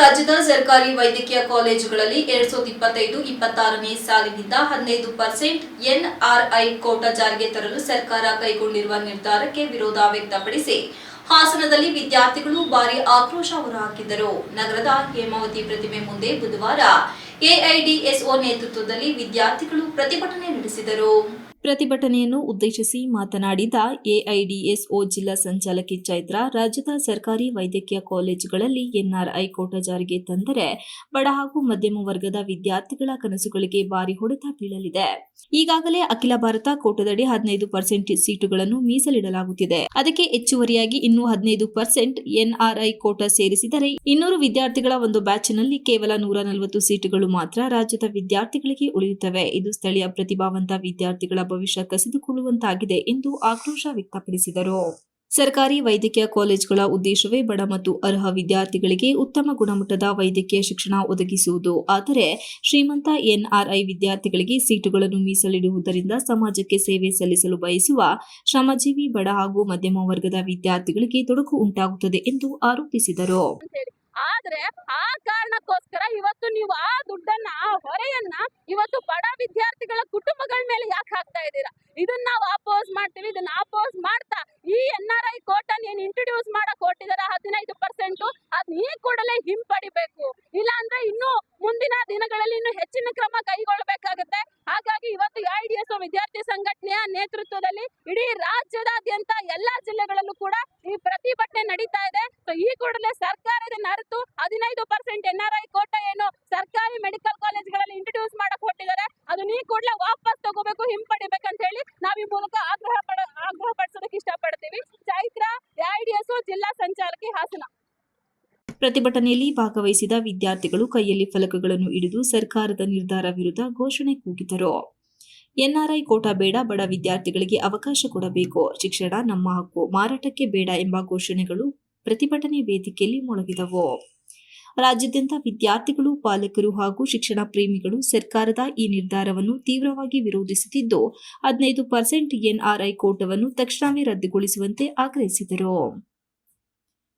ರಾಜ್ಯದ ಸರ್ಕಾರಿ ವೈದ್ಯಕೀಯ ಕಾಲೇಜುಗಳಲ್ಲಿ ಎರಡ್ ಸಾವಿರದ ಇಪ್ಪತ್ತೈದು, ಇಪ್ಪತ್ತಾರನೇ ಸಾಲಿನಿಂದ ಹದಿನೈದು ಪರ್ಸೆಂಟ್ ಎನ್ಆರ್ಐ ಕೋಟಾ ಜಾರಿಗೆ ತರಲು ಸರ್ಕಾರ ಕೈಗೊಂಡಿರುವ ನಿರ್ಧಾರಕ್ಕೆ ವಿರೋಧ ವ್ಯಕ್ತಪಡಿಸಿ ಹಾಸನದಲ್ಲಿ ವಿದ್ಯಾರ್ಥಿಗಳು ಭಾರಿ ಆಕ್ರೋಶ ಹೊರಹಾಕಿದ್ದರು ನಗರದ ಹೇಮಾವತಿ ಪ್ರತಿಮೆ ಮುಂದೆ ಬುಧವಾರ ಎಐಡಿಎಸ್ಒ ನೇತೃತ್ವದಲ್ಲಿ ವಿದ್ಯಾರ್ಥಿಗಳು ಪ್ರತಿಭಟನೆ ನಡೆಸಿದರು. ಪ್ರತಿಭಟನೆಯನ್ನು ಉದ್ದೇಶಿಸಿ ಮಾತನಾಡಿದ ಎಐಡಿಎಸ್ಒ ಜಿಲ್ಲಾ ಸಂಚಾಲಕಿ ಚೈತ್ರ, ರಾಜ್ಯದ ಸರ್ಕಾರಿ ವೈದ್ಯಕೀಯ ಕಾಲೇಜುಗಳಲ್ಲಿ ಎನ್ಆರ್ಐ ಕೋಟಾ ಜಾರಿಗೆ ತಂದರೆ ಬಡ ಹಾಗೂ ಮಧ್ಯಮ ವರ್ಗದ ವಿದ್ಯಾರ್ಥಿಗಳ ಕನಸುಗಳಿಗೆ ಭಾರಿ ಹೊಡೆತ ಬೀಳಲಿದೆ. ಈಗಾಗಲೇ ಅಖಿಲ ಭಾರತ ಕೋಟಾದಡಿ ಹದಿನೈದು ಪರ್ಸೆಂಟ್ ಸೀಟುಗಳನ್ನು ಮೀಸಲಿಡಲಾಗುತ್ತಿದೆ. ಅದಕ್ಕೆ ಹೆಚ್ಚುವರಿಯಾಗಿ ಇನ್ನೂ ಹದಿನೈದು ಪರ್ಸೆಂಟ್ ಎನ್ಆರ್ಐ ಕೋಟಾ ಸೇರಿಸಿದರೆ ಇನ್ನೂರು ವಿದ್ಯಾರ್ಥಿಗಳ ಒಂದು ಬ್ಯಾಚ್ನಲ್ಲಿ ಕೇವಲ ನೂರ ನಲವತ್ತು ಸೀಟುಗಳು ಮಾತ್ರ ರಾಜ್ಯದ ವಿದ್ಯಾರ್ಥಿಗಳಿಗೆ ಉಳಿಯುತ್ತವೆ. ಇದು ಸ್ಥಳೀಯ ಪ್ರತಿಭಾವಂತ ವಿದ್ಯಾರ್ಥಿಗಳ ಭವಿಷ್ಯ ಕಸಿದುಕೊಳ್ಳುವಂತಾಗಿದೆ ಎಂದು ಆಕ್ರೋಶ ವ್ಯಕ್ತಪಡಿಸಿದರು. ಸರ್ಕಾರಿ ವೈದ್ಯಕೀಯ ಕಾಲೇಜುಗಳ ಉದ್ದೇಶವೇ ಬಡ ಮತ್ತು ಅರ್ಹ ವಿದ್ಯಾರ್ಥಿಗಳಿಗೆ ಉತ್ತಮ ಗುಣಮಟ್ಟದ ವೈದ್ಯಕೀಯ ಶಿಕ್ಷಣ ಒದಗಿಸುವುದು. ಆದರೆ ಶ್ರೀಮಂತ ಎನ್ಆರ್ಐ ವಿದ್ಯಾರ್ಥಿಗಳಿಗೆ ಸೀಟುಗಳನ್ನು ಮೀಸಲಿಡುವುದರಿಂದ ಸಮಾಜಕ್ಕೆ ಸೇವೆ ಸಲ್ಲಿಸಲು ಬಯಸುವ ಶ್ರಮಜೀವಿ ಬಡ ಹಾಗೂ ಮಧ್ಯಮ ವರ್ಗದ ವಿದ್ಯಾರ್ಥಿಗಳಿಗೆ ತೊಡಕು ಉಂಟಾಗುತ್ತದೆ ಎಂದು ಆರೋಪಿಸಿದರು. ಆದರೆ ಆ ಕಾರಣಕ್ಕೋಸ್ಕರ ಇವತ್ತು ನೀವು ಆ ದುಡ್ಡನ್ನ ಆ ಹೊರೆಯನ್ನ ಇವತ್ತು ಬಡ ವಿದ್ಯಾರ್ಥಿಗಳ ಕುಟುಂಬಗಳ ಮೇಲೆ ಯಾಕೆ ಹಾಕ್ತಾ ಇದ್ದೀರಾ ಇದನ್ನ ನಾವು ಅಪೋಸ್ ಮಾಡ್ತೀವಿ ಇದನ್ನ ಅಪೋಸ್ ಮಾಡ್ತಾ ಈ ಎನ್ ಆರ್ ಐ ಕೋಟನ್ ಏನ್ ಇಂಟ್ರೊಡ್ಯೂಸ್ ಮಾಡಕ್ ಹೊರಟಿದಾರೆ ಹದಿನೈದು ಪರ್ಸೆಂಟ್ ಅದ್ ಈ ಕೂಡಲೇ ಹಿಂಪಡಿಬೇಕು. ಇಲ್ಲ ಅಂದ್ರೆ ಇನ್ನು ಮುಂದಿನ ದಿನಗಳಲ್ಲಿ ಇನ್ನು ಹೆಚ್ಚಿನ ಕ್ರಮ ಕೈಗೊಳ್ಳಬೇಕಾಗುತ್ತೆ. ಹಾಗಾಗಿ ಇವತ್ತು ಎಸ್ ವಿದ್ಯಾರ್ಥಿ ಸಂಘಟನೆಯ ನೇತೃತ್ವದಲ್ಲಿ ಇಡೀ ರಾಜ್ಯದಾದ್ಯಂತ ಎಲ್ಲಾ ಜಿಲ್ಲೆಗಳಲ್ಲೂ ಕೂಡ ಈ ಪ್ರತಿಭಟನೆ ನಡೀತಾ ಇದೆ. ಸೊ ಈ ಕೂಡಲೇ ಸರ್ಕಾರ ಇದನ್ನ ಅರಿತು ಹದಿನೈದು percent N R I quota ಏನು ಸರ್ಕಾರಿ ಮೆಡಿಕಲ್ ಕಾಲೇಜ್ಗಳಲ್ಲಿ ಇಂಟ್ರೊಡ್ಯೂಸ್ ಮಾಡಕ್ ಹೊಟ್ಟಿದ್ದಾರೆ ಅದನ್ನ ಈ ಕೂಡಲೇ ವಾಪಸ್ ಪ್ರತಿಭಟನೆಯಲ್ಲಿ ಭಾಗವಹಿಸಿದ ವಿದ್ಯಾರ್ಥಿಗಳು ಕೈಯಲ್ಲಿ ಫಲಕಗಳನ್ನು ಹಿಡಿದು ಸರ್ಕಾರದ ನಿರ್ಧಾರ ವಿರುದ್ಧ ಘೋಷಣೆ ಕೂಗಿದರು. ಎನ್ಆರ್ಐ ಕೋಟಾ ಬೇಡ, ಬಡ ವಿದ್ಯಾರ್ಥಿಗಳಿಗೆ ಅವಕಾಶ ಕೊಡಬೇಕು. ಶಿಕ್ಷಣ ನಮ್ಮ ಹಕ್ಕು, ಮಾರಾಟಕ್ಕೆ ಬೇಡ ಎಂಬ ಘೋಷಣೆಗಳು ಪ್ರತಿಭಟನೆ ವೇದಿಕೆಯಲ್ಲಿ ಮೊಳಗಿದವು. ರಾಜ್ಯಾದ್ಯಂತ ವಿದ್ಯಾರ್ಥಿಗಳು, ಪಾಲಕರು ಹಾಗೂ ಶಿಕ್ಷಣ ಪ್ರೇಮಿಗಳು ಸರ್ಕಾರದ ಈ ನಿರ್ಧಾರವನ್ನು ತೀವ್ರವಾಗಿ ವಿರೋಧಿಸುತ್ತಿದ್ದು, ಹದಿನೈದು ಪರ್ಸೆಂಟ್ ಎನ್ಆರ್ಐ ಕೋಟವನ್ನು ತಕ್ಷಣವೇ ರದ್ದುಗೊಳಿಸುವಂತೆ ಆಗ್ರಹಿಸಿದರು.